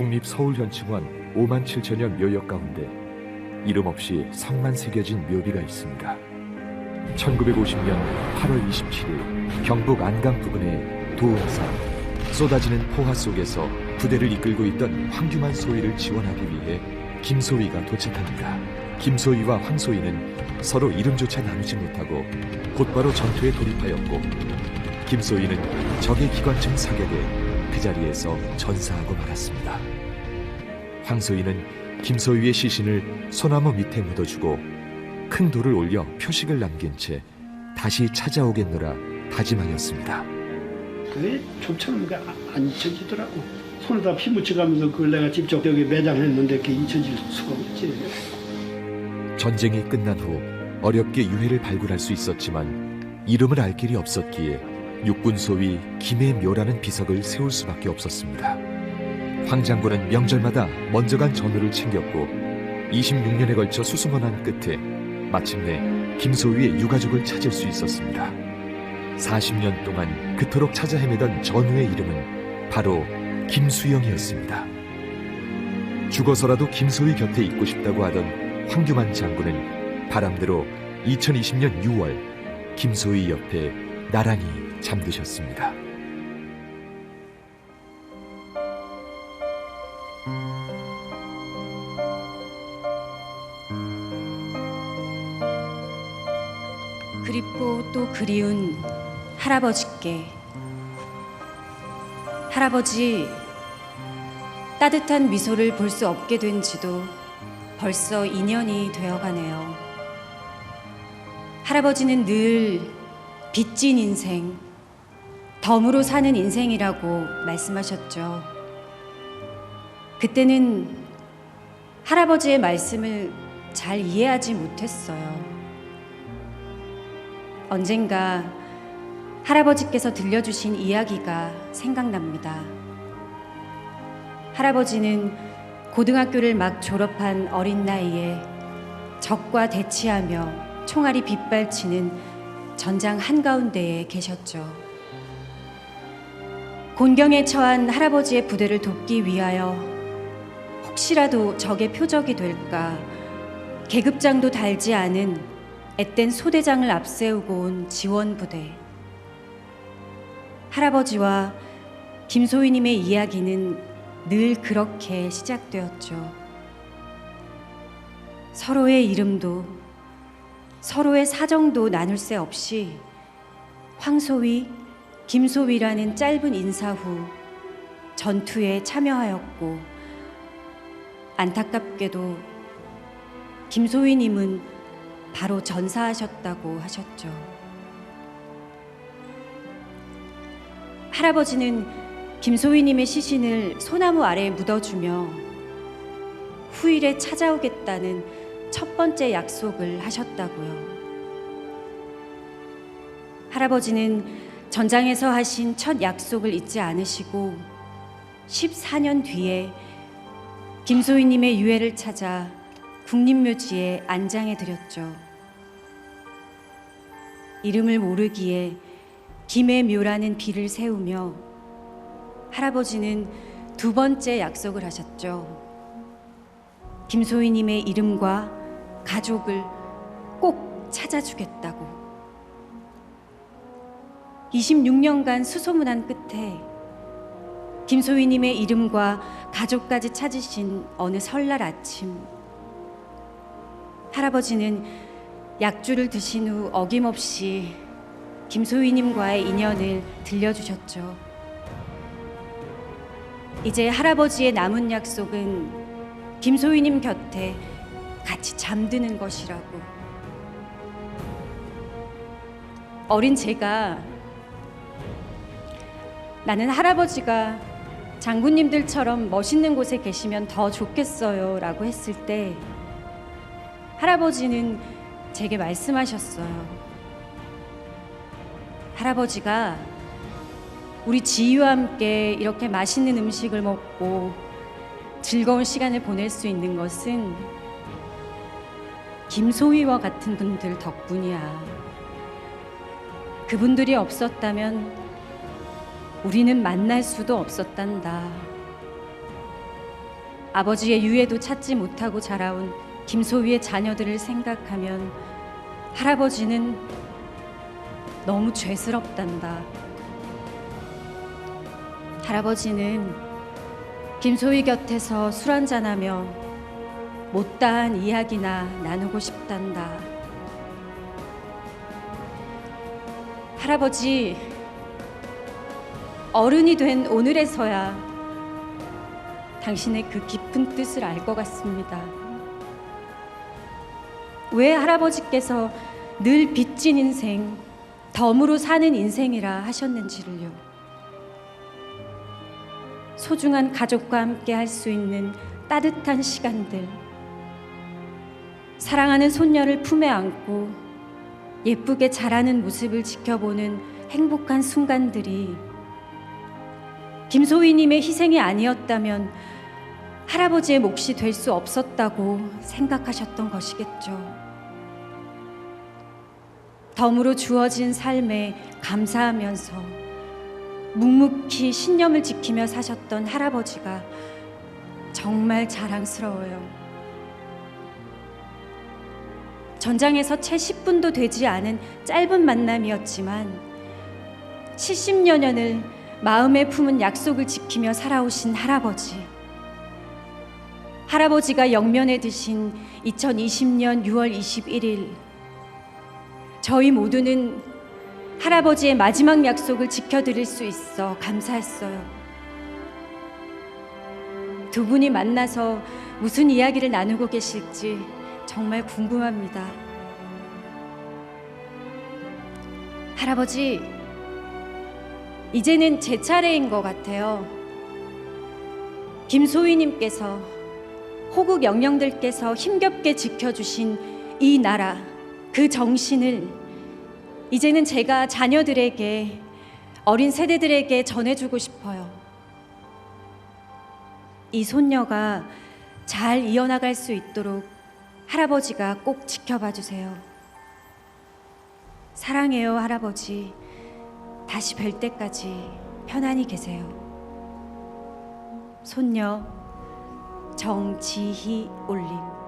국립 서울현충원 5만 7천여 묘역 가운데 이름 없이 성만 새겨진 묘비가 있습니다. 1950년 8월 27일 경북 안강 부근의 도은산 쏟아지는 포화 속에서 부대를 이끌고 있던 황규만 소위를 지원하기 위해 김소위가 도착합니다. 김소위와 황소위는 서로 이름조차 나누지 못하고 곧바로 전투에 돌입하였고 김소위는 적의 기관총 사격에 그 자리에서 전사하고 말았습니다. 황소위는 김소위의 시신을 소나무 밑에 묻어주고 큰 돌을 올려 표식을 남긴 채 다시 찾아오겠노라 다짐하였습니다. 그게 아- 안 잊혀지더라고. 손에다 피 묻혀가면서 그걸 내가 직접 여기 매장했는데 그게 잊혀질 수가 없지. 전쟁이 끝난 후 어렵게 유해를 발굴할 수 있었지만 이름을 알 길이 없었기에 육군 소위 김의 묘라는 비석을 세울 수밖에 없었습니다. 황 장군은 명절마다 먼저 간 전우를 챙겼고 26년에 걸쳐 수소문한 끝에 마침내 김소위의 유가족을 찾을 수 있었습니다. 40년 동안 그토록 찾아 헤매던 전우의 이름은 바로 김수영이었습니다. 죽어서라도 김소위 곁에 있고 싶다고 하던 황규만 장군은 바람대로 2020년 6월 김소희 옆에 나란히 잠드셨습니다. 그립고 또 그리운 할아버지께 할아버지 따뜻한 미소를 볼 수 없게 된 지도 벌써 2년이 되어가네요. 할아버지는 늘 빚진 인생, 덤으로 사는 인생이라고 말씀하셨죠. 그때는 할아버지의 말씀을 잘 이해하지 못했어요. 언젠가 할아버지께서 들려주신 이야기가 생각납니다. 할아버지는 고등학교를 막 졸업한 어린 나이에 적과 대치하며 총알이 빗발치는 전장 한가운데에 계셨죠. 곤경에 처한 할아버지의 부대를 돕기 위하여 혹시라도 적의 표적이 될까 계급장도 달지 않은 앳된 소대장을 앞세우고 온 지원 부대. 할아버지와 김소희님의 이야기는 늘 그렇게 시작되었죠. 서로의 이름도 서로의 사정도 나눌 새 없이 황소위, 김소위라는 짧은 인사 후 전투에 참여하였고 안타깝게도 김소희님은 바로 전사하셨다고 하셨죠. 할아버지는 김소희님의 시신을 소나무 아래에 묻어주며 후일에 찾아오겠다는 첫 번째 약속을 하셨다고요. 할아버지는 전장에서 하신 첫 약속을 잊지 않으시고 14년 뒤에 김소희님의 유해를 찾아 국립묘지에 안장해 드렸죠. 이름을 모르기에 김의 묘라는 비를 세우며 할아버지는 두 번째 약속을 하셨죠. 김소희님의 이름과 가족을 꼭 찾아주겠다고. 26년간 수소문한 끝에 김소희님의 이름과 가족까지 찾으신 어느 설날 아침 할아버지는 약주를 드신 후 어김없이 김소희님과의 인연을 들려주셨죠. 이제 할아버지의 남은 약속은 김소희님 곁에 같이 잠드는 것이라고. 어린 제가 나는 할아버지가 장군님들처럼 멋있는 곳에 계시면 더 좋겠어요 라고 했을 때 할아버지는 제게 말씀하셨어요. 할아버지가 우리 지희와 함께 이렇게 맛있는 음식을 먹고 즐거운 시간을 보낼 수 있는 것은 김소희와 같은 분들 덕분이야. 그분들이 없었다면 우리는 만날 수도 없었단다. 아버지의 유해도 찾지 못하고 자라온 김소위의 자녀들을 생각하면 할아버지는 너무 죄스럽단다. 할아버지는 김소희 곁에서 술 한잔하며 못다한 이야기나 나누고 싶단다. 할아버지, 어른이 된 오늘에서야 당신의 그 깊은 뜻을 알 것 같습니다. 왜 할아버지께서 늘 빚진 인생, 덤으로 사는 인생이라 하셨는지를요. 소중한 가족과 함께 할 수 있는 따뜻한 시간들, 사랑하는 손녀를 품에 안고 예쁘게 자라는 모습을 지켜보는 행복한 순간들이 김소희님의 희생이 아니었다면 할아버지의 몫이 될 수 없었다고 생각하셨던 것이겠죠. 덤으로 주어진 삶에 감사하면서 묵묵히 신념을 지키며 사셨던 할아버지가 정말 자랑스러워요. 전장에서 채 10분도 되지 않은 짧은 만남이었지만 70여 년을 마음에 품은 약속을 지키며 살아오신 할아버지. 할아버지가 영면에 드신 2020년 6월 21일 저희 모두는 할아버지의 마지막 약속을 지켜드릴 수 있어 감사했어요. 두 분이 만나서 무슨 이야기를 나누고 계실지 정말 궁금합니다. 할아버지, 이제는 제 차례인 것 같아요. 김소희님께서 호국 영령들께서 힘겹게 지켜주신 이 나라, 그 정신을 이제는 제가 자녀들에게 어린 세대들에게 전해주고 싶어요. 이 손녀가 잘 이어나갈 수 있도록 할아버지가 꼭 지켜봐 주세요. 사랑해요, 할아버지. 다시 뵐 때까지 편안히 계세요. 손녀 정지희 올림.